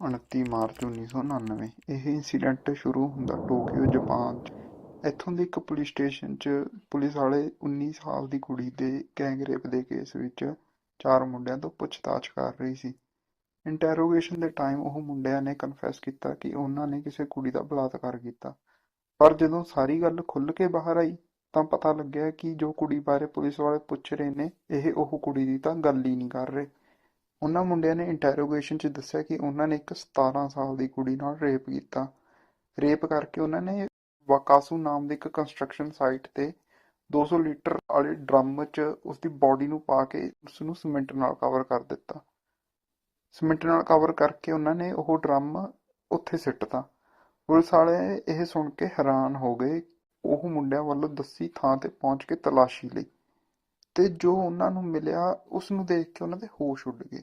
29 March 1999 ਇਹ incident ਸ਼ੁਰੂ ਹੁੰਦਾ ਟੋਕੀਓ, ਜਾਪਾਨ 'ਚ। ਇੱਥੋਂ ਦੇ ਇੱਕ ਪੁਲਿਸ ਸਟੇਸ਼ਨ 'ਚ ਪੁਲਿਸ ਵਾਲੇ 19 ਸਾਲ ਦੀ ਕੁੜੀ ਦੇ ਗੈਂਗ ਰੇਪ ਦੇ ਕੇਸ ਵਿੱਚ ਚਾਰ ਮੁੰਡਿਆਂ ਤੋਂ ਪੁੱਛਤਾਛ ਕਰ ਰਹੀ ਸੀ। ਇੰਟਰੋਗੇਸ਼ਨ ਦੇ ਟਾਈਮ ਉਹ ਮੁੰਡਿਆਂ ਨੇ ਕਨਫੈਸ ਕੀਤਾ ਕਿ ਉਹਨਾਂ ਨੇ ਕਿਸੇ ਕੁੜੀ ਦਾ ਬਲਾਤਕਾਰ ਕੀਤਾ। ਪਰ ਜਦੋਂ ਸਾਰੀ ਗੱਲ ਖੁੱਲ੍ਹ ਕੇ ਬਾਹਰ ਆਈ, ਤਾਂ ਪਤਾ ਲੱਗਿਆ ਕਿ ਜੋ ਕੁੜੀ ਬਾਰੇ ਪੁਲਿਸ ਵਾਲੇ ਪੁੱਛ ਰਹੇ ਨੇ, ਇਹ ਉਹ ਕੁੜੀ ਦੀ ਤਾਂ ਗੱਲ ਹੀ ਨਹੀਂ ਕਰ ਰਹੇ। ਉਹਨਾਂ ਮੁੰਡਿਆਂ ਨੇ ਇੰਟਰੋਗੇਸ਼ਨ 'ਚ ਦੱਸਿਆ ਕਿ ਉਹਨਾਂ ਨੇ ਇੱਕ 17 ਸਾਲ ਦੀ ਕੁੜੀ ਨਾਲ ਰੇਪ ਕੀਤਾ। ਰੇਪ ਕਰਕੇ ਉਹਨਾਂ ਨੇ ਵਾਕਾਸੂ ਨਾਮ ਦੇ ਇੱਕ ਕੰਸਟਰਕਸ਼ਨ ਸਾਈਟ ਤੇ 200 ਲੀਟਰ ਵਾਲੇ ਡਰਮ 'ਚ ਉਸ ਦੀ ਬਾਡੀ ਨੂੰ ਪਾ ਕੇ ਉਸ ਨੂੰ ਸੀਮੈਂਟ ਨਾਲ ਕਵਰ ਕਰ ਦਿੱਤਾ। ਸੀਮੈਂਟ ਨਾਲ ਕਵਰ ਕਰਕੇ ਉਹਨਾਂ ਨੇ ਉਹ ਡਰਮ ਉੱਥੇ ਸਿੱਟਤਾ। ਪੁਲਿਸ ਵਾਲੇ ਇਹ ਸੁਣ ਕੇ ਹੈਰਾਨ ਹੋ ਗਏ। ਉਹ ਮੁੰਡਿਆਂ ਵੱਲੋਂ ਦੱਸੀ ਥਾਂ ਤੇ ਪਹੁੰਚ ਕੇ ਤਲਾਸ਼ੀ ਲਈ ਤੇ ਜੋ ਉਹਨਾਂ ਨੂੰ ਮਿਲਿਆ ਉਸ ਨੂੰ ਦੇਖ ਕੇ ਉਹਨਾਂ ਦੇ ਹੋਸ਼ ਉੱਡ ਗਏ।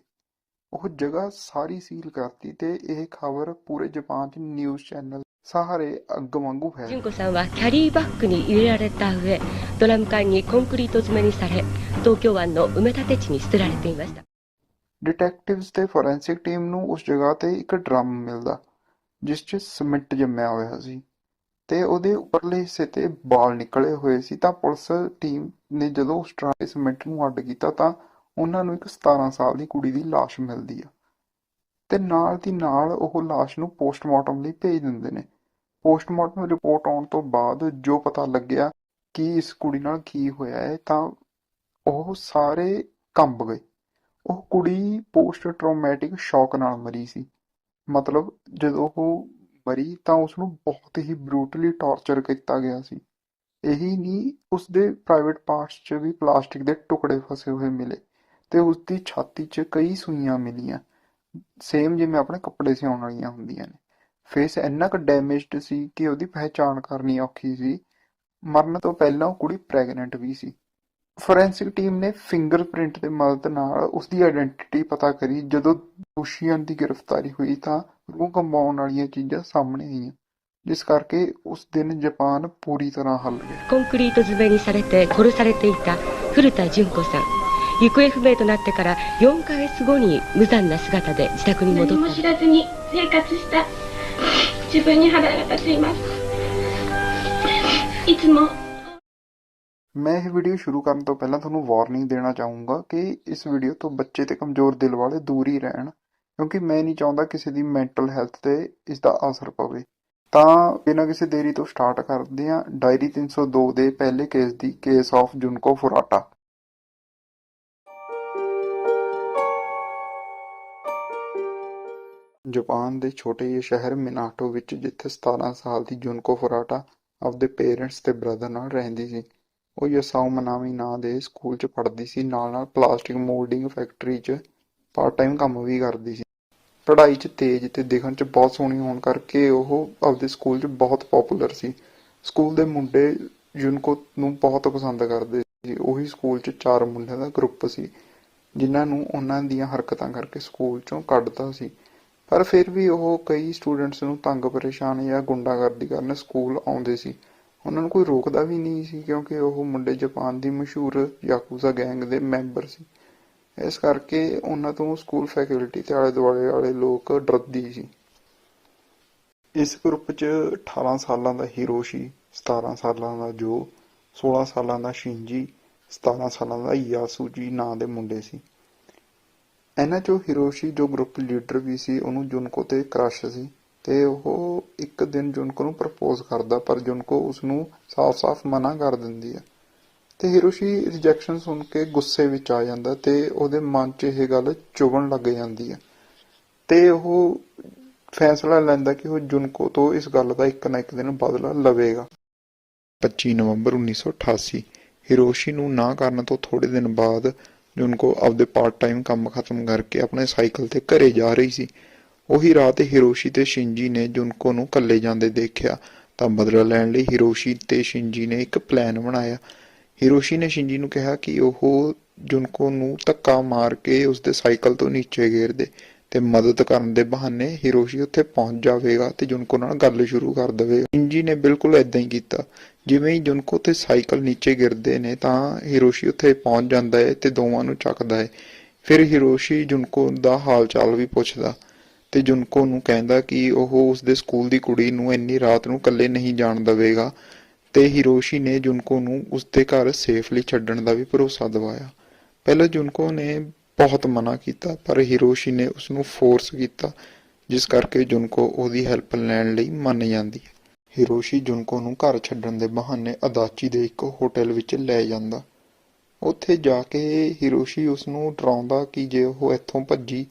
ਉਹ ਜਗ੍ਹਾ ਸਾਰੀ ਸੀਲ ਕਰਤੀ ਤੇ ਇਹ ਖਬਰ ਪੂਰੇ ਜਾਪਾਨ 'ਚ ਨਿਊਜ਼ ਚੈਨਲ ਸਹਾਰੇ ਅੱਗ ਵਾਂਗੂ ਫੈਲ純子さんはキャリーバッグに入れられた上ドラム缶にコンクリート詰めにされ東京湾の埋め立て地に捨てられていました ਡਿਟੈਕਟਿਵਸ ਤੇ ਫੋਰੈਂਸਿਕ ਟੀਮ ਨੂੰ ਉਸ ਜਗ੍ਹਾ ਤੇ ਇੱਕ ਡਰਮ ਮਿਲਦਾ ਜਿਸ 'ਚ ਸੀਮੈਂਟ ਜੰਮਿਆ ਹੋਇਆ ਸੀ ਤੇ ਉਹਦੇ ਉੱਪਰਲੇ ਹਿੱਸੇ ਤੇ ਬਾਲ ਨਿਕਲੇ ਹੋਏ ਸੀ ਤਾਂ ਪੁਲਿਸ ਟੀਮ ਨੇ ਜਦੋਂ ਉਸ ਡਰਮ ਦੇ ਸੀਮੈਂਟ ਨੂੰ ਅੱਡ ਕੀਤਾ ਤਾਂ ਉਹਨਾਂ ਨੂੰ ਇੱਕ 17 ਸਾਲ ਦੀ ਕੁੜੀ ਦੀ ਲਾਸ਼ ਮਿਲਦੀ ਆ। ਤੇ ਨਾਲ ਦੀ ਨਾਲ ਉਹ ਲਾਸ਼ ਨੂੰ ਪੋਸਟਮਾਰਟਮ ਲਈ ਭੇਜ ਦਿੰਦੇ ਨੇ। ਪੋਸਟਮਾਰਟਮ ਰਿਪੋਰਟ ਆਉਣ ਤੋਂ ਬਾਅਦ ਜੋ ਪਤਾ ਲੱਗਿਆ ਕਿ ਇਸ ਕੁੜੀ ਨਾਲ ਕੀ ਹੋਇਆ ਹੈ, ਤਾਂ ਉਹ ਸਾਰੇ ਕੰਬ ਗਏ। ਉਹ ਕੁੜੀ ਪੋਸਟ ਟਰਾਮੈਟਿਕ ਸ਼ੌਕ ਨਾਲ ਮਰੀ ਸੀ। ਮਤਲਬ ਜਦੋਂ ਉਹ ਮਰੀ ਤਾਂ ਉਸ ਨੂੰ ਬਹੁਤ ਹੀ ਬਰੂਟਲੀ ਟਾਰਚਰ ਕੀਤਾ ਗਿਆ ਸੀ। ਇਹੀ ਨਹੀਂ ਉਸ ਦੇ ਪ੍ਰਾਈਵੇਟ ਪਾਰਟਸ 'ਚ ਵੀ ਪਲਾਸਟਿਕ ਦੇ ਟੁਕੜੇ ਫਸੇ ਹੋਏ ਮਿਲੇ। ਤੇ ਉਸ ਦੀ ਛਾਤੀ 'ਚ ਕਈ ਸੂਈਆਂ ਮਿਲੀਆਂ ਸੇਮ ਜਿਵੇਂ ਆਪਣੇ ਕੱਪੜੇ ਸਿਉਣ ਵਾਲੀਆਂ ਹੁੰਦੀਆਂ ਨੇ ਫੇਸ ਇੰਨਾ ਕੁ ਡੈਮੇਜਡ ਸੀ ਕਿ ਉਹਦੀ ਪਹਿਚਾਣ ਕਰਨੀ ਔਖੀ ਸੀ ਮਰਨ ਤੋਂ ਪਹਿਲਾਂ ਉਹ ਕੁੜੀ ਪ੍ਰੈਗਨੈਂਟ ਵੀ ਸੀ ਫੋਰੈਂਸਿਕ ਟੀਮ ਨੇ ਫਿੰਗਰਪ੍ਰਿੰਟ ਦੇ ਮਦਦ ਨਾਲ ਉਸ ਦੀ ਆਇਡੈਂਟੀਟੀ ਪਤਾ ਕਰੀ ਜਦੋਂ ਦੋਸ਼ੀਆਂ ਦੀ ਗ੍ਰਿਫਤਾਰੀ ਹੋਈ ਤਾਂ ਰੂਹ ਕੰਬਾਉਣ ਵਾਲੀਆਂ ਚੀਜ਼ਾਂ ਸਾਹਮਣੇ ਆਈਆਂ ਜਿਸ ਕਰਕੇ ਉਸ ਦਿਨ ਜਾਪਾਨ ਪੂਰੀ ਤਰ੍ਹਾਂ ਹੱਲ ਗਿਆ コンクリート詰めにされて殺されていた古田純子さん 行方不明となってから4ヶ月後に無残な姿で自宅に戻何もった知らずに生活した自分に腹が立っていますいつも ਮੈਂ ਇਹ ਵੀਡੀਓ ਸ਼ੁਰੂ ਕਰਨ ਤੋਂ ਪਹਿਲਾਂ ਤੁਹਾਨੂੰ ਵਾਰਨਿੰਗ ਦੇਣਾ ਚਾਹੂੰਗਾ ਕਿ ਇਸ ਵੀਡੀਓ ਤੋਂ ਬੱਚੇ ਤੇ ਕਮਜ਼ੋਰ ਦਿਲ ਵਾਲੇ ਦੂਰ ਹੀ ਰਹਿਣ ਕਿਉਂਕਿ ਮੈਂ ਨਹੀਂ ਚਾਹੁੰਦਾ ਕਿਸੇ ਦੀ ਮੈਂਟਲ ਹੈਲਥ ਤੇ ਇਸ ਦਾ ਅਸਰ ਪਵੇ ਤਾਂ ਬਿਨਾਂ ਕਿਸੇ ਦੇਰੀ ਤੋਂ ਸਟਾਰਟ ਕਰਦੇ ਹਾਂ ਡਾਇਰੀ 302 ਦੇ ਪਹਿਲੇ ਕੇਸ ਦੀ ਕੇਸ ਆਫ ਜੁਨਕੋ ਫੁਰਾਟਾ Japan ਦੇ ਛੋਟੇ ਜਿਹੇ ਸ਼ਹਿਰ ਮਿਨਾਟੋ ਵਿੱਚ, ਜਿੱਥੇ 17 ਸਾਲ ਦੀ ਜੁਨਕੋ ਫੁਰਾਟਾ ਆਪਦੇ ਪੇਰੈਂਟਸ ਤੇ ਬ੍ਰਦਰ ਨਾਲ ਰਹਿੰਦੀ ਸੀ। ਉਹ ਯਸਾਓ ਮਨਾਮੀ ਨਾਂ ਦੇ ਸਕੂਲ 'ਚ ਪੜ੍ਹਦੀ ਸੀ। ਨਾਲ ਨਾਲ ਪਲਾਸਟਿਕ ਮੋਲਡਿੰਗ ਫੈਕਟਰੀ 'ਚ ਪਾਰਟ ਟਾਈਮ ਕੰਮ ਵੀ ਕਰਦੀ ਸੀ। ਪੜ੍ਹਾਈ 'ਚ ਤੇਜ਼ ਤੇ ਦਿਖਣ 'ਚ ਬਹੁਤ ਸੋਹਣੀ ਹੋਣ ਕਰਕੇ ਉਹ ਆਪਦੇ ਸਕੂਲ 'ਚ ਬਹੁਤ ਪਪੂਲਰ ਸੀ। ਸਕੂਲ ਦੇ ਮੁੰਡੇ ਯੂਨਕੋ ਨੂੰ ਬਹੁਤ ਪਸੰਦ ਕਰਦੇ ਸੀ। ਉਹੀ ਸਕੂਲ 'ਚ ਚਾਰ ਮੁੰਡਿਆਂ ਦਾ ਗਰੁੱਪ ਸੀ, ਜਿਨ੍ਹਾਂ ਨੂੰ ਉਹਨਾਂ ਦੀਆਂ ਹਰਕਤਾਂ ਕਰਕੇ ਸਕੂਲ 'ਚੋਂ ਕੱਢਦਾ ਸੀ। ਪਰ ਫਿਰ ਵੀ ਉਹ ਕਈ ਸਟੂਡੈਂਟਸ ਨੂੰ ਤੰਗ, ਪਰੇਸ਼ਾਨ ਜਾਂ ਗੁੰਡਾਗਰਦੀ ਕਰਨ ਸਕੂਲ ਆਉਂਦੇ ਸੀ। ਉਹਨਾਂ ਨੂੰ ਕੋਈ ਰੋਕਦਾ ਵੀ ਨਹੀਂ ਸੀ ਕਿਉਂਕਿ ਉਹ ਮੁੰਡੇ ਜਾਪਾਨ ਦੀ ਮਸ਼ਹੂਰ ਯਾਕੂਜ਼ਾ ਗੈਂਗ ਦੇ ਮੈਂਬਰ ਸੀ। ਇਸ ਕਰਕੇ ਉਹਨਾਂ ਤੋਂ ਸਕੂਲ ਫੈਕਲਟੀ ਤੇ ਆਲੇ ਦੁਆਲੇ ਵਾਲੇ ਲੋਕ ਡਰਦੇ ਸੀ। ਇਸ ਗਰੁੱਪ 'ਚ 18 ਸਾਲਾਂ ਦਾ ਹਿਰੋਸ਼ੀ 17 ਸਾਲਾਂ ਦਾ ਜੋ 16 ਸਾਲਾਂ ਦਾ ਸ਼ਿੰਜੀ 17 ਸਾਲਾਂ ਦਾ ਯਾਸੂਜੀ ਨਾਂ ਦੇ ਮੁੰਡੇ ਸੀ। ਇਹਨਾਂ 'ਚੋਂ ਹਿਰੋਸ਼ੀ ਜੋ ਗਰੁੱਪ ਲੀਡਰ ਵੀ ਸੀ, ਉਹਨੂੰ ਜੁਨਕੋ ਤੇ ਕ੍ਰਸ਼ ਸੀ ਤੇ ਉਹ ਇੱਕ ਦਿਨ ਜੁਨਕੋ ਨੂੰ ਪ੍ਰਪੋਜ਼ ਕਰਦਾ, ਪਰ ਜੁਨਕੋ ਉਸ ਨੂੰ ਸਾਫ਼-ਸਾਫ਼ ਮਨਾ ਕਰ ਦਿੰਦੀ ਹੈ ਤੇ ਹਿਰੋਸ਼ੀ ਰਿਜੈਕਸ਼ਨ ਸੁਣ ਕੇ ਗੁੱਸੇ ਵਿੱਚ ਆ ਜਾਂਦਾ ਤੇ ਉਹਦੇ ਮਨ 'ਚ ਇਹ ਗੱਲ ਚੁਭਣ ਲੱਗ ਜਾਂਦੀ ਹੈ ਤੇ ਉਹ ਫੈਸਲਾ ਲੈਂਦਾ ਕਿ ਉਹ ਜੁਨਕੋ ਤੋਂ ਇਸ ਗੱਲ ਦਾ ਇੱਕ ਨਾ ਇੱਕ ਦਿਨ ਬਦਲਾ ਲਵੇਗਾ। 25 ਨਵੰਬਰ 1988 ਹਿਰੋਸ਼ੀ ਨੂੰ ਨਾ ਕਰਨ ਤੋਂ ਥੋੜੇ ਦਿਨ ਬਾਅਦ ਜੁਨਕੋ ਆਪਦੇ ਪਾਰਟ ਟਾਈਮ ਕੰਮ ਖਤਮ ਕਰਕੇ ਆਪਣੇ ਸਾਈਕਲ ਤੇ ਘਰੇ ਜਾ ਰਹੀ ਸੀ। ਉਹੀ ਰਾਤ ਹਿਰੋਸ਼ੀ ਤੇ ਸ਼ਿੰਜੀ ਨੇ ਜੁਨਕੋ ਨੂੰ ਇਕੱਲੇ ਜਾਂਦੇ ਦੇਖਿਆ, ਤਾਂ ਬਦਲਾ ਲੈਣ ਲਈ ਹਿਰੋਸ਼ੀ ਤੇ ਸ਼ਿੰਜੀ ਨੇ ਇੱਕ ਪਲਾਨ ਬਣਾਇਆ। ਹਿਰੋਸ਼ੀ ਨੇ ਸ਼ਿੰਜੀ ਨੂੰ ਕਿਹਾ ਕਿ ਉਹ ਜੁਨਕੋ ਨੂੰ ਧੱਕਾ ਮਾਰ ਕੇ ਉਸਦੇ ਸਾਈਕਲ ਤੋਂ ਨੀਚੇ ਗੇਰ ਦੇ। ਤੇ ਮਦਦ ਕਰਨ ਦੇ ਬਹਾਨੇ ਹਿਰੋਸ਼ੀ ਉੱਥੇ ਪਹੁੰਚ ਜਾਵੇਗਾ ਤੇ ਜੁਨਕੋ ਨਾਲ ਗੱਲ ਸ਼ੁਰੂ ਕਰ ਦੇਵੇਗਾ। ਸ਼ਿੰਜੀ ਨੇ ਬਿਲਕੁਲ ਐਦਾਂ ਹੀ ਕੀਤਾ। ਜਿਵੇਂ ਹੀ ਜੁਨਕੋ ਤੇ ਸਾਈਕਲ ਨੀਚੇ ਗਿਰਦੇ ਨੇ ਤਾਂ ਹਿਰੋਸ਼ੀ ਉੱਥੇ ਪਹੁੰਚ ਜਾਂਦਾ ਹੈ ਤੇ ਦੋਵਾਂ ਨੂੰ ਚੱਕਦਾ ਹੈ ਫਿਰ ਹਿਰੋਸ਼ੀ ਜੁਨਕੋ ਦਾ ਹਾਲ ਚਾਲ ਵੀ ਪੁੱਛਦਾ ਤੇ ਜੁਨਕੋ ਨੂੰ ਕਹਿੰਦਾ ਕਿ ਉਹ ਉਸਦੇ ਸਕੂਲ ਦੀ ਕੁੜੀ ਨੂੰ ਇੰਨੀ ਰਾਤ ਨੂੰ ਇਕੱਲੇ ਨਹੀਂ ਜਾਣ ਦੇਵੇਗਾ ਤੇ ਹਿਰੋਸ਼ੀ ਨੇ ਜੁਨਕੋ ਨੂੰ ਉਸਦੇ ਘਰ ਸੇਫਲੀ ਛੱਡਣ ਦਾ ਵੀ ਭਰੋਸਾ ਦਿਵਾਇਆ। ਪਹਿਲਾਂ ਜੁਨਕੋ ਨੇ ਬਹੁਤ ਮਨਾ ਕੀਤਾ, ਪਰ ਹਿਰੋਸ਼ੀ ਨੇ ਉਸ ਨੂੰ ਫੋਰਸ ਕੀਤਾ, ਜਿਸ ਕਰਕੇ ਜੁਨਕੋ ਉਹਦੀ ਹੈਲਪ ਲੈਣ ਲਈ ਮੰਨ ਜਾਂਦੀ ਹੈ। ਹਿਰੋਸ਼ੀ ਜੁਨਕੋ ਨੂੰ ਘਰ ਛੱਡਣ ਦੇ ਬਹਾਨੇ ਅਦਾਚੀ ਦੇ ਇੱਕ ਹੋਟਲ ਵਿੱਚ ਲੈ ਜਾਂਦਾ। ਉੱਥੇ ਜਾ ਕੇ ਹਿਰੋਸ਼ੀ ਉਸ ਨੂੰ ਡਰਾਉਂਦਾ ਕਿ ਜੇ ਉਹ ਇੱਥੋਂ ਭੱਜੀ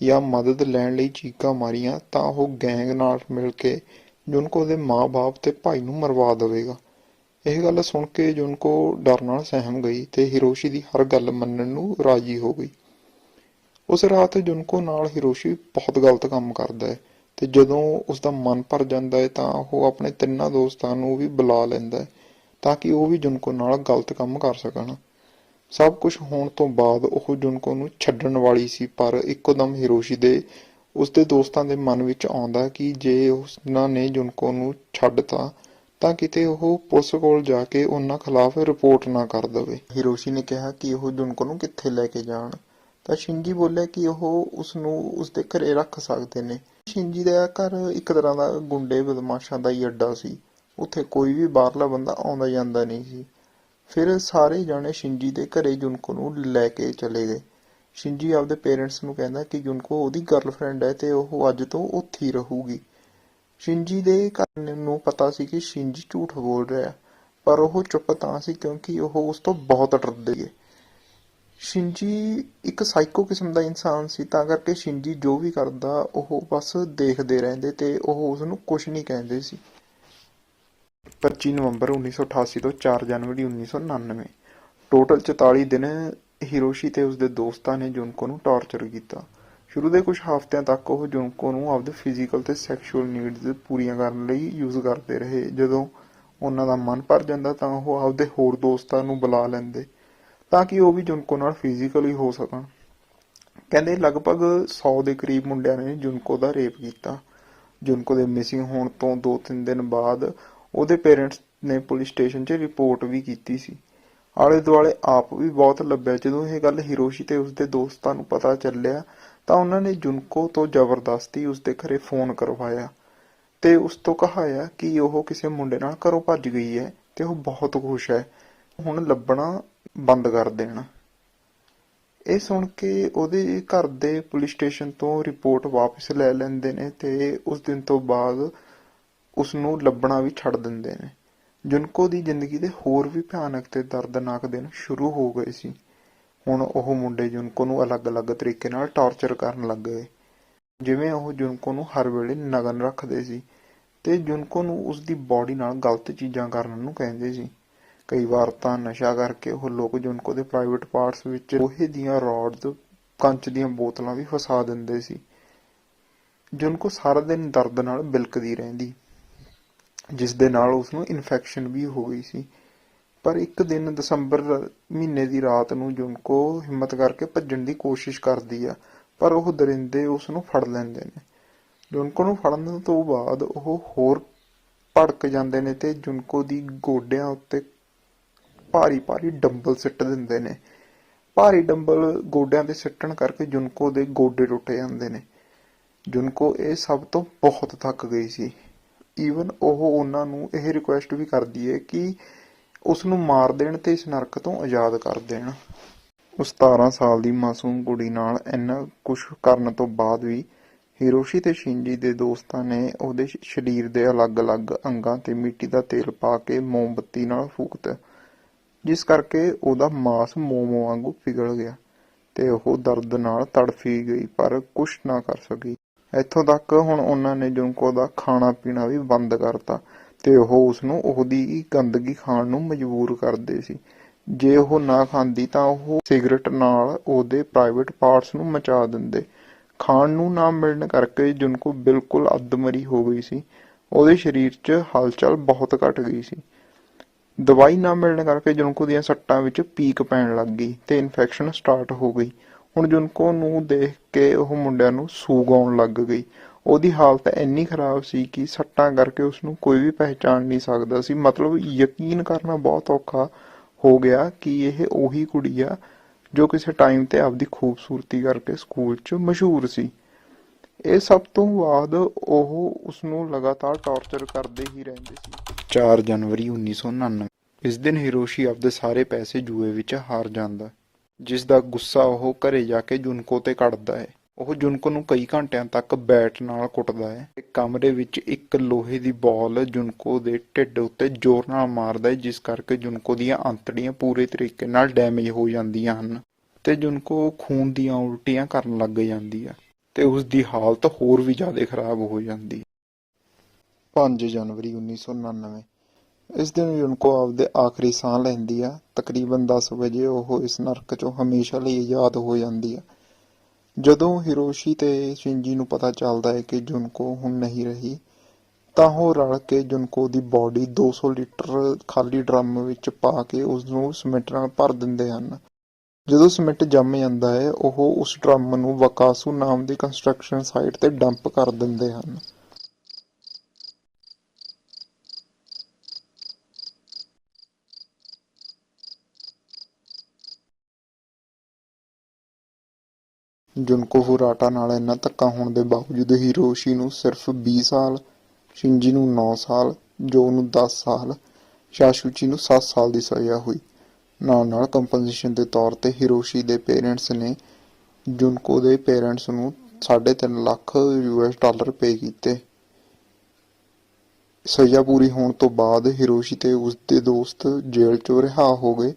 ਜਾਂ ਮਦਦ ਲੈਣ ਲਈ ਚੀਕਾਂ ਮਾਰੀਆਂ, ਤਾਂ ਉਹ ਗੈਂਗ ਨਾਲ ਮਿਲ ਕੇ ਜੁਨਕੋ ਦੇ ਮਾਂ-ਬਾਪ ਤੇ ਭਾਈ ਨੂੰ ਮਰਵਾ ਦੇਵੇਗਾ। ਇਹ ਗੱਲ ਸੁਣ ਕੇ ਜੁਨਕੋ ਡਰ ਨਾਲ ਸਹਿਮ ਗਈ ਤੇ ਹਿਰੋਸ਼ੀ ਦੀ ਹਰ ਗੱਲ ਮੰਨਣ ਨੂੰ ਰਾਜੀ ਹੋ ਗਈ। ਉਸ ਰਾਤ ਜੁਨਕੋ ਨਾਲ ਹਿਰੋਸ਼ੀ ਬਹੁਤ ਗਲਤ ਕੰਮ ਕਰਦਾ ਹੈ ਤੇ ਜਦੋਂ ਉਸ ਦਾ ਮਨ ਭਰ ਜਾਂਦਾ ਹੈ ਤਾਂ ਉਹ ਆਪਣੇ ਤਿੰਨਾਂ ਦੋਸਤਾਂ ਨੂੰ ਵੀ ਬੁਲਾ ਲੈਂਦਾ ਹੈ ਤਾਂ ਕਿ ਉਹ ਵੀ ਜੁਨਕੋ ਨਾਲ ਗਲਤ ਕੰਮ ਕਰ ਸਕਣ। ਸਭ ਕੁਝ ਹੋਣ ਤੋਂ ਬਾਅਦ ਉਹ ਜੁਨਕੋ ਨੂੰ ਛੱਡਣ ਵਾਲੀ ਸੀ, ਪਰ ਇੱਕੋਦਮ ਹਿਰੋਸ਼ੀ ਦੇ ਉਸਦੇ ਦੋਸਤਾਂ ਦੇ ਮਨ ਵਿੱਚ ਆਉਂਦਾ ਕਿ ਜੇ ਉਹਨਾਂ ਨੇ ਜੁਨਕੋ ਨੂੰ ਛੱਡਤਾ ਤਾਂ ਕਿਤੇ ਉਹ ਪੁਲਿਸ ਕੋਲ ਜਾ ਕੇ ਉਹਨਾਂ ਖਿਲਾਫ ਰਿਪੋਰਟ ਨਾ ਕਰ ਦੇਵੇ। ਹਿਰੋਸ਼ੀ ਨੇ ਕਿਹਾ ਕਿ ਉਹ ਜੁਨਕੋ ਨੂੰ ਕਿੱਥੇ ਲੈ ਕੇ ਜਾਣ। ਤਾਂ ਸ਼ਿੰਜੀ ਬੋਲਿਆ ਕਿ ਉਹ ਉਸ ਨੂੰ ਉਸਦੇ ਘਰੇ ਰੱਖ ਸਕਦੇ ਨੇ। ਸ਼ਿੰਜੀ ਦਾ ਘਰ ਇੱਕ ਤਰ੍ਹਾਂ ਦਾ ਗੁੰਡੇ ਬਦਮਾਸ਼ਾਂ ਦਾ ਹੀ ਅੱਡਾ ਸੀ। ਉੱਥੇ ਕੋਈ ਵੀ ਬਾਹਰਲਾ ਬੰਦਾ ਆਉਂਦਾ ਜਾਂਦਾ ਨਹੀਂ ਸੀ। ਫਿਰ ਸਾਰੇ ਜਾਣੇ ਸ਼ਿੰਜੀ ਦੇ ਘਰੇ ਜੁਨਕੋ ਨੂੰ ਲੈ ਕੇ ਚਲੇ ਗਏ। ਸ਼ਿੰਜੀ ਆਪਦੇ ਪੇਰੈਂਟਸ ਨੂੰ ਕਹਿੰਦਾ ਕਿ ਜੁਨਕੋ ਉਹਦੀ ਗਰਲਫ੍ਰੈਂਡ ਹੈ ਤੇ ਉਹ ਅੱਜ ਤੋਂ ਉੱਥੇ ਹੀ ਰਹੂਗੀ। ਸ਼ਿੰਜੀ ਦੇ ਘਰ ਨੂੰ ਪਤਾ ਸੀ ਕਿ ਸ਼ਿੰਜੀ ਝੂਠ ਬੋਲ ਰਿਹਾ ਪਰ ਉਹ ਚੁੱਪ ਤਾਂ ਸੀ ਕਿਉਂਕਿ ਉਹ ਉਸ ਤੋਂ ਬਹੁਤ ਡਰਦੇ ਗਏ ਸ਼ਿੰਜੀ ਇੱਕ ਸਾਈਕੋ ਕਿਸਮ ਦਾ ਇਨਸਾਨ ਸੀ, ਤਾਂ ਕਰਕੇ ਸ਼ਿੰਜੀ ਜੋ ਵੀ ਕਰਦਾ, ਉਹ ਬਸ ਦੇਖਦੇ ਰਹਿੰਦੇ ਤੇ ਉਹ ਉਸ ਨੂੰ ਕੁਝ ਨਹੀਂ ਕਹਿੰਦੇ ਸੀ। 25 ਨਵੰਬਰ 1988 ਤੋਂ 4 ਜਨਵਰੀ 1999 ਟੋਟਲ 44 ਦਿਨ ਹਿਰੋਸ਼ੀ ਤੇ ਉਸਦੇ ਦੋਸਤਾਂ ਨੇ ਜੁਨਕੋ ਨੂੰ ਟਾਰਚਰ ਕੀਤਾ। ਸ਼ੁਰੂ ਦੇ ਕੁਝ ਹਫ਼ਤਿਆਂ ਤੱਕ ਉਹ ਜੁਨਕੋ ਨੂੰ ਆਪਦੇ ਫਿਜ਼ੀਕਲ ਤੇ ਸੈਕਸ਼ੂਅਲ ਨੀਡਸ ਪੂਰੀਆਂ ਕਰਨ ਲਈ ਯੂਜ਼ ਕਰਦੇ ਰਹੇ। ਜਦੋਂ ਉਹਨਾਂ ਦਾ ਮਨ ਭਰ ਜਾਂਦਾ ਤਾਂ ਉਹ ਆਪਦੇ ਹੋਰ ਦੋਸਤਾਂ ਨੂੰ ਬੁਲਾ ਲੈਂਦੇ। ਤਾਂ ਕਿ ਉਹ ਵੀ ਜੁਨਕੋ ਨਾਲ ਫਿਜ਼ੀਕਲੀ ਹੋ ਸਕਣ। ਕਹਿੰਦੇ ਲਗਭਗ 100 ਦੇ ਕਰੀਬ ਮੁੰਡਿਆਂ ਨੇ ਜੁਨਕੋ ਦਾ ਰੇਪ ਕੀਤਾ। ਜੁਨਕੋ ਦੇ ਮਿਸਿੰਗ ਹੋਣ ਤੋਂ 2-3 ਦਿਨ ਬਾਅਦ ਉਹਦੇ ਪੇਰੈਂਟਸ ਨੇ ਪੁਲਿਸ ਸਟੇਸ਼ਨ 'ਚ ਰਿਪੋਰਟ ਵੀ ਕੀਤੀ ਸੀ। ਆਲੇ ਦੁਆਲੇ ਆਪ ਵੀ ਬਹੁਤ ਲੱਭਿਆ। ਜਦੋਂ ਇਹ ਗੱਲ ਹਿਰੋਸ਼ੀ ਤੇ ਉਸਦੇ ਦੋਸਤਾਂ ਨੂੰ ਪਤਾ ਚੱਲਿਆ, ਤਾਂ ਉਹਨਾਂ ਨੇ ਜੁਨਕੋ ਤੋਂ ਜ਼ਬਰਦਸਤੀ ਉਸਦੇ ਘਰੇ ਫੋਨ ਕਰਵਾਇਆ ਤੇ ਉਸ ਤੋਂ ਕਹਾਇਆ ਕਿ ਉਹ ਕਿਸੇ ਮੁੰਡੇ ਨਾਲ ਘਰੋਂ ਭੱਜ ਗਈ ਹੈ ਤੇ ਉਹ ਬਹੁਤ ਖੁਸ਼ ਹੈ। ਹੁਣ ਲੱਭਣਾ ਬੰਦ ਕਰ ਦੇਣ। ਇਹ ਸੁਣ ਕੇ ਉਹਦੇ ਘਰ ਦੇ ਪੁਲਿਸ ਸਟੇਸ਼ਨ ਤੋਂ ਰਿਪੋਰਟ ਵਾਪਸ ਲੈ ਲੈਂਦੇ ਨੇ ਤੇ ਉਸ ਦਿਨ ਤੋਂ ਬਾਅਦ ਉਸ ਨੂੰ ਲੱਭਣਾ ਵੀ ਛੱਡ ਦਿੰਦੇ ਨੇ। ਜੁਨਕੋ ਦੀ ਜ਼ਿੰਦਗੀ ਦੇ ਹੋਰ ਵੀ ਭਿਆਨਕ ਤੇ ਦਰਦਨਾਕ ਦਿਨ ਸ਼ੁਰੂ ਹੋ ਗਏ ਸੀ। ਹੁਣ ਉਹ ਮੁੰਡੇ ਜੁਨਕੋ ਨੂੰ ਅਲੱਗ-ਅਲੱਗ ਤਰੀਕੇ ਨਾਲ ਟਾਰਚਰ ਕਰਨ ਲੱਗ ਗਏ। ਜਿਵੇਂ ਉਹ ਜੁਨਕੋ ਨੂੰ ਹਰ ਵੇਲੇ ਨਗਨ ਰੱਖਦੇ ਸੀ ਤੇ ਜੁਨਕੋ ਨੂੰ ਉਸ ਦੀ ਬਾਡੀ ਨਾਲ ਗਲਤ ਚੀਜ਼ਾਂ ਕਰਨ ਨੂੰ ਕਹਿੰਦੇ ਸੀ। ਕਈ ਵਾਰ ਤਾਂ ਨਸ਼ਾ ਕਰਕੇ ਉਹ ਲੋਕ ਜੁਨਕੋ ਦੇ ਪ੍ਰਾਈਵੇਟ ਪਾਰਟਸ ਵਿੱਚ ਲੋਹੇ ਦੀਆਂ ਰੋਡਸ ਕੰਚ ਦੀਆਂ ਬੋਤਲਾਂ ਵੀ ਫਸਾ ਦਿੰਦੇ ਸੀ। ਜੁਨਕੋ ਸਾਰਾ ਦਿਨ ਦਰਦ ਨਾਲ ਬਿਲਕਦੀ ਰਹਿੰਦੀ। ਜਿਸ ਦੇ ਨਾਲ ਉਸ ਨੂੰ ਇਨਫੈਕਸ਼ਨ ਵੀ ਹੋ ਗਈ ਸੀ। ਪਰ ਇੱਕ ਦਿਨ ਦਸੰਬਰ ਮਹੀਨੇ ਦੀ ਰਾਤ ਨੂੰ ਜੁਨਕੋ ਹਿੰਮਤ ਕਰਕੇ ਭੱਜਣ ਦੀ ਕੋਸ਼ਿਸ਼ ਕਰਦੀ ਆ, ਪਰ ਉਹ ਦਰਿੰਦੇ ਉਸ ਨੂੰ ਫੜ ਲੈਂਦੇ ਨੇ। ਜੁਨਕੋ ਨੂੰ ਫੜਨ ਤੋਂ ਬਾਅਦ ਉਹ ਹੋਰ ਭੜਕ ਜਾਂਦੇ ਨੇ ਤੇ ਜੁਨਕੋ ਦੀ ਗੋਡਿਆਂ ਉੱਤੇ ਭਾਰੀ ਭਾਰੀ ਡੰਬਲ ਸਿੱਟ ਦਿੰਦੇ ਨੇ। ਭਾਰੀ ਡੰਬਲ ਗੋਡਿਆਂ ਤੇ ਸਿੱਟਣ ਕਰਕੇ ਜੁਨਕੋ ਦੇ ਗੋਡੇ ਟੁੱਟ ਜਾਂਦੇ ਨੇ। ਜੁਨਕੋ ਇਹ ਸਭ ਤੋਂ ਬਹੁਤ ਥੱਕ ਗਈ ਸੀ। ਈਵਨ ਉਹ ਉਹਨਾਂ ਨੂੰ ਇਹ ਰਿਕੁਐਸਟ ਵੀ ਕਰਦੀ ਹੈ ਕਿ ਉਸ ਨੂੰ ਮਾਰ ਦੇਣ ਤੇ ਇਸ ਨਰਕ ਤੋਂ ਆਜ਼ਾਦ ਕਰ ਦੇਣ। ਉਸ 17 ਸਾਲ ਦੀ ਮਾਸੂਮ ਕੁੜੀ ਨਾਲ ਇੰਨਾ ਕੁਝ ਕਰਨ ਤੋਂ ਬਾਅਦ ਵੀ ਹਿਰੋਸ਼ੀ ਤੇ ਸ਼ਿੰਜੀ ਦੇ ਦੋਸਤਾਂ ਨੇ ਉਹਦੇ ਸਰੀਰ ਦੇ ਅਲੱਗ-ਅਲੱਗ ਅੰਗਾਂ ਤੇ ਮਿੱਟੀ ਦਾ ਤੇਲ ਪਾ ਕੇ ਮੋਮਬੱਤੀ ਨਾਲ ਫੂਕਤਾ। ਜਿਸ ਕਰਕੇ ਉਹਦਾ ਮਾਸ ਮੋਮੋ ਵਾਂਗੂ ਪਿਘਲ ਗਿਆ ਤੇ ਉਹ ਦਰਦ ਨਾਲ ਤੜਫੀ ਗਈ, ਪਰ ਕੁਝ ਨਾ ਕਰ ਸਕੀ। ਇੱਥੋਂ ਤੱਕ ਹੁਣ ਉਹਨਾਂ ਨੇ ਜੁਨਕੋ ਦਾ ਖਾਣਾ ਪੀਣਾ ਵੀ ਬੰਦ ਕਰਤਾ ਤੇ ਉਹ ਉਸ ਨੂੰ ਉਹਦੀ ਗੰਦਗੀ ਖਾਣ ਨੂੰ ਮਜਬੂਰ ਕਰਦੇ ਸੀ। ਜੇ ਉਹ ਨਾ ਖਾਂਦੀ ਤਾਂ ਉਹ ਸਿਗਰਟ ਨਾਲ ਉਹਦੇ ਪ੍ਰਾਈਵੇਟ ਪਾਰਟਸ ਨੂੰ ਮਚਾ ਦਿੰਦੇ। ਖਾਣ ਨੂੰ ਨਾ ਮਿਲਣ ਕਰਕੇ ਜੁਨਕੋ ਬਿਲਕੁਲ ਅੱਧਮਰੀ ਹੋ ਗਈ ਸੀ। ਉਹਦੇ ਸਰੀਰ 'ਚ ਹਲਚਲ ਬਹੁਤ ਘਟ ਗਈ ਸੀ। ਦਵਾਈ ਨਾ ਮਿਲਣ ਕਰਕੇ ਜੁਨਕੋ ਦੀਆਂ ਸੱਟਾਂ ਵਿੱਚ ਪੀਕ ਪੈਣ ਲੱਗ ਗਈ ਤੇ ਇਨਫੈਕਸ਼ਨ ਸਟਾਰਟ ਹੋ ਗਈ। ਹੁਣ ਜੁਨਕੋ ਨੂੰ ਦੇਖ ਕੇ ਉਹ ਮੁੰਡਿਆਂ ਨੂੰ ਸੂਗ ਆਉਣ ਲੱਗ ਗਈ। ਉਹਦੀ ਹਾਲਤ ਇੰਨੀ ਖਰਾਬ ਸੀ ਕਿ ਸੱਟਾਂ ਕਰਕੇ ਉਸ ਨੂੰ ਕੋਈ ਵੀ ਪਹਿਚਾਣ ਨਹੀਂ ਸਕਦਾ ਸੀ। ਮਤਲਬ ਯਕੀਨ ਕਰਨਾ ਬਹੁਤ ਔਖਾ ਹੋ ਗਿਆ ਕਿ ਇਹ ਉਹੀ ਕੁੜੀ ਆ ਜੋ ਕਿਸੇ ਟਾਈਮ ਤੇ ਆਪਦੀ ਖੂਬਸੂਰਤੀ ਕਰਕੇ ਸਕੂਲ 'ਚ ਮਸ਼ਹੂਰ ਸੀ। ਇਹ ਸਭ ਤੋਂ ਬਾਅਦ ਉਹ ਉਸ ਨੂੰ ਲਗਾਤਾਰ ਟਾਰਚਰ ਕਰਦੇ ਹੀ ਰਹਿੰਦੇ ਸੀ। 4 ਜਨਵਰੀ 1999 ਇਸ ਦਿਨ ਹਿਰੋਸ਼ੀ ਆਪਦੇ ਸਾਰੇ ਪੈਸੇ ਜੂਏ ਵਿੱਚ ਹਾਰ ਜਾਂਦਾ ਜਿਸ ਦਾ ਗੁੱਸਾ ਉਹ ਘਰੇ ਜਾ ਕੇ ਜੁਨਕੋ ਤੇ ਕੱਢਦਾ ਹੈ। ਉਹ ਜੁਨਕੋ ਨੂੰ ਕਈ ਘੰਟਿਆਂ ਤੱਕ ਬੈਟ ਨਾਲ ਕੁੱਟਦਾ ਹੈ ਤੇ ਕਮਰੇ ਵਿੱਚ ਇੱਕ ਲੋਹੇ ਦੀ ਬਾਲ ਜੁਨਕੋ ਦੇ ਢਿੱਡ ਉੱਤੇ ਜ਼ੋਰ ਨਾਲ ਮਾਰਦਾ ਹੈ, ਜਿਸ ਕਰਕੇ ਜੁਨਕੋ ਦੀਆਂ ਅੰਤੜੀਆਂ ਪੂਰੇ ਤਰੀਕੇ ਨਾਲ ਡੈਮੇਜ ਹੋ ਜਾਂਦੀਆਂ ਹਨ ਤੇ ਜੁਨਕੋ ਖੂਨ ਦੀਆਂ ਉਲਟੀਆਂ ਕਰਨ ਲੱਗ ਜਾਂਦੀ ਹੈ। ਤੇ ਉਸ ਦੀ ਹਾਲਤ ਹੋਰ ਵੀ ਜ਼ਿਆਦਾ ਖਰਾਬ ਹੋ ਜਾਂਦੀ ਹੈ। 5 ਜਨਵਰੀ 1999 ਇਸ ਦਿਨ ਜੁਨਕੋ ਆਪਦੇ ਆਖਰੀ ਸਾਹ ਲੈਂਦੀ ਆ। ਤਕਰੀਬਨ 10 ਵਜੇ ਉਹ ਇਸ ਨਰਕ ਚੋਂ ਹਮੇਸ਼ਾ ਲਈ ਆਜ਼ਾਦ ਹੋ ਜਾਂਦੀ ਆ। ਜਦੋਂ ਹਿਰੋਸ਼ੀ ਤੇ ਸ਼ਿੰਜੀ ਨੂੰ ਪਤਾ ਚੱਲਦਾ ਹੈ ਕਿ ਜੁਨਕੋ ਹੁਣ ਨਹੀਂ ਰਹੀ, ਤਾਂ ਉਹ ਰਲ ਕੇ ਜੁਨਕੋ ਦੀ ਬਾਡੀ 200 ਲੀਟਰ ਖਾਲੀ ਡਰਮ ਵਿੱਚ ਪਾ ਕੇ ਉਸ ਨੂੰ ਸੀਮੈਂਟ ਨਾਲ ਭਰ ਦਿੰਦੇ ਹਨ। ਜਦੋਂ ਸੀਮੈਂਟ ਜੰਮ ਜਾਂਦਾ ਹੈ, ਉਹ ਉਸ ਡਰਮ ਨੂੰ ਵਕਾਸੂ ਨਾਮ ਦੀ ਕੰਸਟਰਕਸ਼ਨ ਸਾਈਟ ਤੇ ਡੰਪ ਕਰ ਦਿੰਦੇ ਹਨ। ਜੁਨਕੋ ਫੁਰਾਟਾ ਨਾਲ ਇੰਨਾ ਧੱਕਾ ਹੋਣ ਦੇ ਬਾਵਜੂਦ ਹਿਰੋਸ਼ੀ ਨੂੰ ਸਿਰਫ 20 ਸਾਲ, ਸ਼ਿੰਜੀ ਨੂੰ 9 ਸਾਲ ਜੋ ਨੂੰ 10 ਸਾਲ, ਸ਼ਾਸ਼ੂਚੀ ਨੂੰ 7 ਸਾਲ ਦੀ ਸਜ਼ਾ ਹੋਈ। ਨਾਲ ਨਾਲ ਕੰਪਨਸੇਸ਼ਨ ਦੇ ਤੌਰ ਤੇ ਹਿਰੋਸ਼ੀ ਦੇ ਪੇਰੈਂਟਸ ਨੇ ਜੁਨਕੋ ਦੇ ਪੇਰੈਂਟਸ ਨੂੰ 3.5 ਲੱਖ ਯੂਐਸ ਡਾਲਰ ਪੇ ਕੀਤੇ। ਸਜ਼ਾ ਪੂਰੀ ਹੋਣ ਤੋਂ ਬਾਅਦ ਹਿਰੋਸ਼ੀ ਤੇ ਉਸ ਦੇ ਦੋਸਤ ਜੇਲ੍ਹ ਚੋਂ ਰਿਹਾ ਹੋ ਗਏ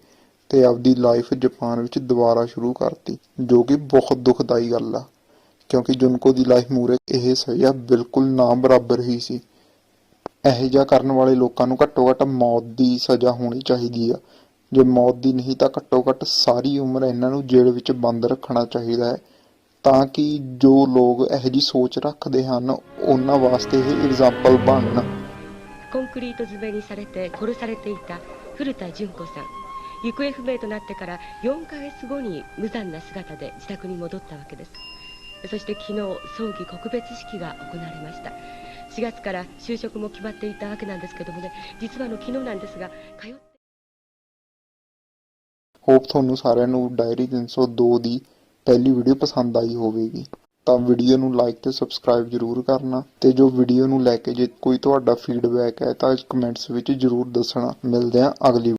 ਤੇ ਆਪਦੀ ਲਾਈਫ ਜਾਪਾਨ ਵਿੱਚ ਦੁਬਾਰਾ ਸ਼ੁਰੂ ਕਰਤੀ, ਜੋ ਕਿ ਬਹੁਤ ਦੁਖਦਾਈ ਗੱਲ ਆ, ਕਿਉਂਕਿ ਜੁਨਕੋ ਦੀ ਲਾਈਫ ਮੂਰੇ ਇਹ ਸਜ਼ਾ ਬਿਲਕੁਲ ਨਾ ਬਰਾਬਰ ਹੀ ਸੀ। ਇਹੋ ਜਿਹਾ ਕਰਨ ਵਾਲੇ ਲੋਕਾਂ ਨੂੰ ਘੱਟੋ ਘੱਟ ਮੌਤ ਦੀ ਸਜ਼ਾ ਹੋਣੀ ਚਾਹੀਦੀ ਆ। ਜੇ ਮੌਤ ਦੀ ਨਹੀਂ ਤਾਂ ਘੱਟੋ ਘੱਟ ਸਾਰੀ ਉਮਰ ਇਹਨਾਂ ਨੂੰ ਜੇਲ੍ਹ ਵਿੱਚ ਬੰਦ ਰੱਖਣਾ ਚਾਹੀਦਾ ਹੈ ਤਾਂ ਕਿ ਜੋ ਲੋਕ ਇਹੋ ਜਿਹੀ ਸੋਚ ਰੱਖਦੇ ਹਨ ਉਹਨਾਂ ਵਾਸਤੇ ਇਹ ਐਗਜ਼ਾਮਪਲ ਬਣਨ コンクリート詰めにされて殺されていた古田純子さん行方不明となってから4ヶ月後に無残な姿で自宅に戻ったわけですそして昨日葬儀告別式が行われました4月から就職も決まっていたわけなんですけどもね実はあの昨日なんですが通って ਹੋਪ ਤੁਹਾਨੂੰ ਸਾਰਿਆਂ ਨੂੰ ਡਾਇਰੀ 302 ਦੀ ਪਹਿਲੀ ਵੀਡੀਓ ਪਸੰਦ ਆਈ ਹੋਵੇਗੀ। ਤਾਂ ਵੀਡੀਓ ਨੂੰ ਲਾਈਕ ਤੇ ਸਬਸਕ੍ਰਾਈਬ ਜਰੂਰ ਕਰਨਾ ਤੇ ਜੋ ਵੀਡੀਓ ਨੂੰ ਲੈ ਕੇ ਜੇ ਕੋਈ ਤੁਹਾਡਾ ਫੀਡਬੈਕ ਹੈ ਤਾਂ ਕਮੈਂਟਸ ਵਿੱਚ ਜਰੂਰ ਦੱਸਣਾ। ਮਿਲਦੇ ਹਾਂ ਅਗਲੀ